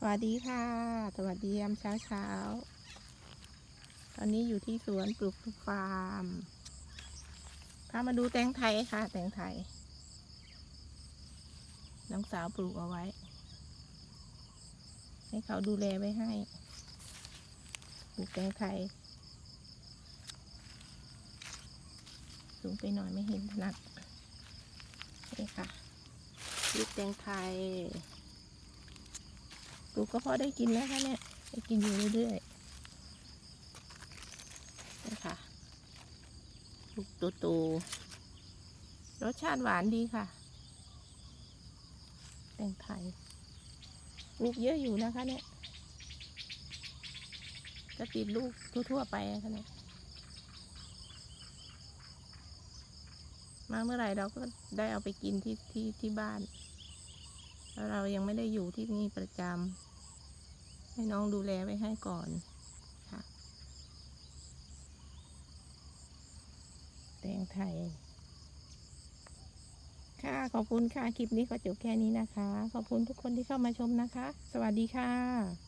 สวัสดีค่ะ สวัสดียามเช้าเช้า ตอนนี้อยู่ที่สวนปลูกฟาร์ม พามาดูแตงไทยค่ะ แตงไทย น้องสาวปลูกเอาไว้ ให้เขาดูแลไว้ให้ ปลูกแตงไทย สูงไปหน่อยไม่เห็นถนัด นี่ค่ะปลูกแตงไทย ลูกก็พอได้กินแล้วค่ะเนี่ยได้กินอยู่เรื่อยๆนี่ค่ะลูกโตๆรสชาติหวานดีค่ะ แตงไทยลูกเยอะอยู่นะคะเนี่ยจะติดลูกทั่วๆไปนะคะเนี่ยมาเมื่อไหร่เราก็ได้เอาไปกินที่ที่ที่บ้านแล้วเรายังไม่ได้อยู่ที่นี่ประจำ ให้น้องดูแลไว้ให้ก่อนค่ะแตงไทย ค่ะ ขอบคุณค่ะ คลิปนี้ก็จบแค่นี้นะคะ ขอบคุณทุกคนที่เข้ามาชมนะคะ สวัสดีค่ะ